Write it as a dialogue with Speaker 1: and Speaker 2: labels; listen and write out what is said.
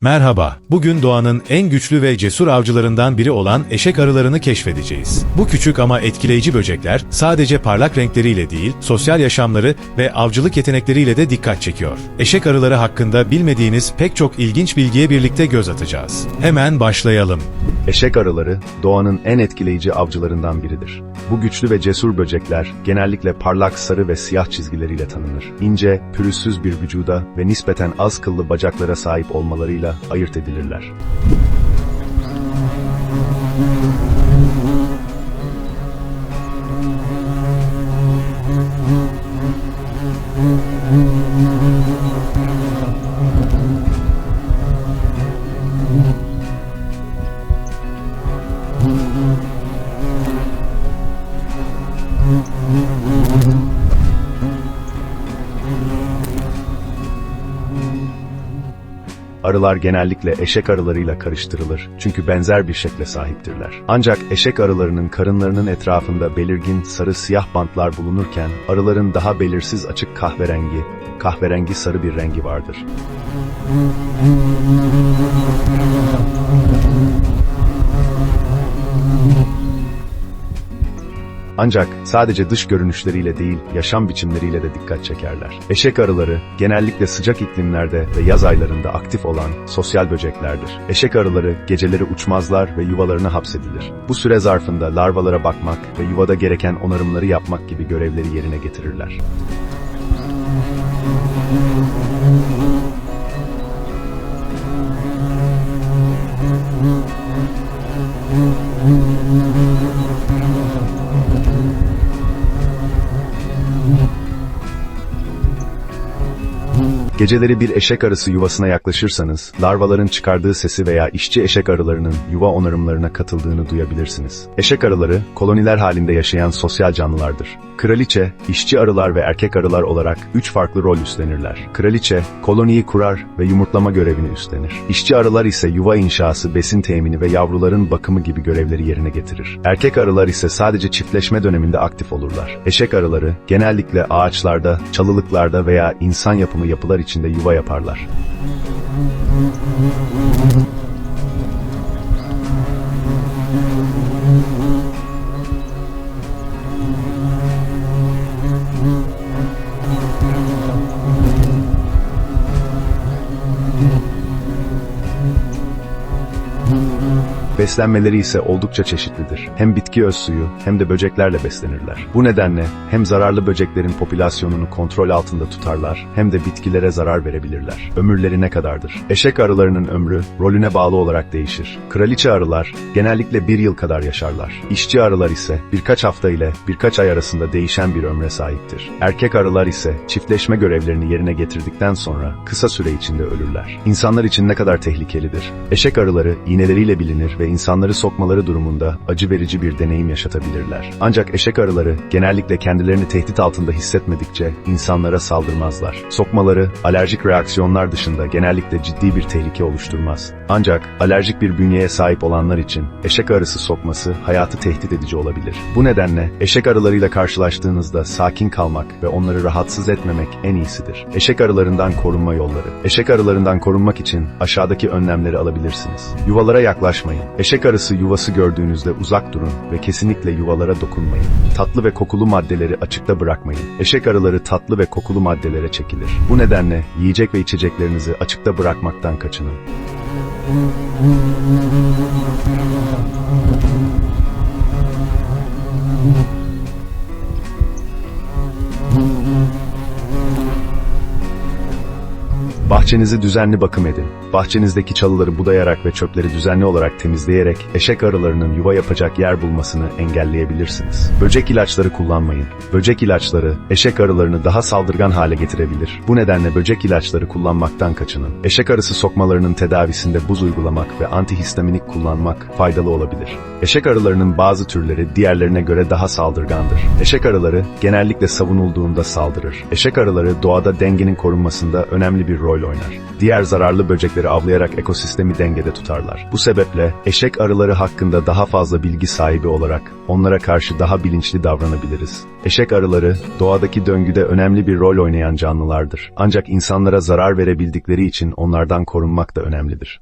Speaker 1: Merhaba, bugün doğanın en güçlü ve cesur avcılarından biri olan eşek arılarını keşfedeceğiz. Bu küçük ama etkileyici böcekler sadece parlak renkleriyle değil, sosyal yaşamları ve avcılık yetenekleriyle de dikkat çekiyor. Eşek arıları hakkında bilmediğiniz pek çok ilginç bilgiye birlikte göz atacağız. Hemen başlayalım.
Speaker 2: Eşek arıları doğanın en etkileyici avcılarından biridir. Bu güçlü ve cesur böcekler genellikle parlak sarı ve siyah çizgileriyle tanınır. İnce, pürüzsüz bir vücuda ve nispeten az kıllı bacaklara sahip olmalarıyla ayırt edilirler. Arılar genellikle eşek arılarıyla karıştırılır çünkü benzer bir şekle sahiptirler. Ancak eşek arılarının karınlarının etrafında belirgin sarı siyah bantlar bulunurken arıların daha belirsiz açık kahverengi, kahverengi sarı bir rengi vardır. Ancak sadece dış görünüşleriyle değil, yaşam biçimleriyle de dikkat çekerler. Eşek arıları genellikle sıcak iklimlerde ve yaz aylarında aktif olan sosyal böceklerdir. Eşek arıları geceleri uçmazlar ve yuvalarına hapsedilir. Bu süre zarfında larvalara bakmak ve yuvada gereken onarımları yapmak gibi görevleri yerine getirirler. Geceleri bir eşek arısı yuvasına yaklaşırsanız, larvaların çıkardığı sesi veya işçi eşek arılarının yuva onarımlarına katıldığını duyabilirsiniz. Eşek arıları, koloniler halinde yaşayan sosyal canlılardır. Kraliçe, işçi arılar ve erkek arılar olarak üç farklı rol üstlenirler. Kraliçe, koloniyi kurar ve yumurtlama görevini üstlenir. İşçi arılar ise yuva inşası, besin temini ve yavruların bakımı gibi görevleri yerine getirir. Erkek arılar ise sadece çiftleşme döneminde aktif olurlar. Eşek arıları, genellikle ağaçlarda, çalılıklarda veya insan yapımı yapılar içinde yuva yaparlar. Beslenmeleri ise oldukça çeşitlidir. Hem bitki öz suyu hem de böceklerle beslenirler. Bu nedenle hem zararlı böceklerin popülasyonunu kontrol altında tutarlar hem de bitkilere zarar verebilirler. Ömürleri ne kadardır? Eşek arılarının ömrü rolüne bağlı olarak değişir. Kraliçe arılar genellikle bir yıl kadar yaşarlar. İşçi arılar ise birkaç hafta ile birkaç ay arasında değişen bir ömre sahiptir. Erkek arılar ise çiftleşme görevlerini yerine getirdikten sonra kısa süre içinde ölürler. İnsanlar için ne kadar tehlikelidir? Eşek arıları iğneleriyle bilinir ve insanları sokmaları durumunda acı verici bir deneyim yaşatabilirler. Ancak eşek arıları genellikle kendilerini tehdit altında hissetmedikçe insanlara saldırmazlar. Sokmaları alerjik reaksiyonlar dışında genellikle ciddi bir tehlike oluşturmaz. Ancak alerjik bir bünyeye sahip olanlar için eşek arısı sokması hayatı tehdit edici olabilir. Bu nedenle eşek arılarıyla karşılaştığınızda sakin kalmak ve onları rahatsız etmemek en iyisidir. Eşek arılarından korunma yolları. Eşek arılarından korunmak için aşağıdaki önlemleri alabilirsiniz. Yuvalara yaklaşmayın. Eşek arısı yuvası gördüğünüzde uzak durun ve kesinlikle yuvalara dokunmayın. Tatlı ve kokulu maddeleri açıkta bırakmayın. Eşek arıları tatlı ve kokulu maddelere çekilir. Bu nedenle yiyecek ve içeceklerinizi açıkta bırakmaktan kaçının. Bahçenizi düzenli bakım edin. Bahçenizdeki çalıları budayarak ve çöpleri düzenli olarak temizleyerek eşek arılarının yuva yapacak yer bulmasını engelleyebilirsiniz. Böcek ilaçları kullanmayın. Böcek ilaçları eşek arılarını daha saldırgan hale getirebilir. Bu nedenle böcek ilaçları kullanmaktan kaçının. Eşek arısı sokmalarının tedavisinde buz uygulamak ve antihistaminik kullanmak faydalı olabilir. Eşek arılarının bazı türleri diğerlerine göre daha saldırgandır. Eşek arıları genellikle savunulduğunda saldırır. Eşek arıları doğada dengenin korunmasında önemli bir rol rol oynar. Diğer zararlı böcekleri avlayarak ekosistemi dengede tutarlar. Bu sebeple eşek arıları hakkında daha fazla bilgi sahibi olarak onlara karşı daha bilinçli davranabiliriz. Eşek arıları doğadaki döngüde önemli bir rol oynayan canlılardır. Ancak insanlara zarar verebildikleri için onlardan korunmak da önemlidir.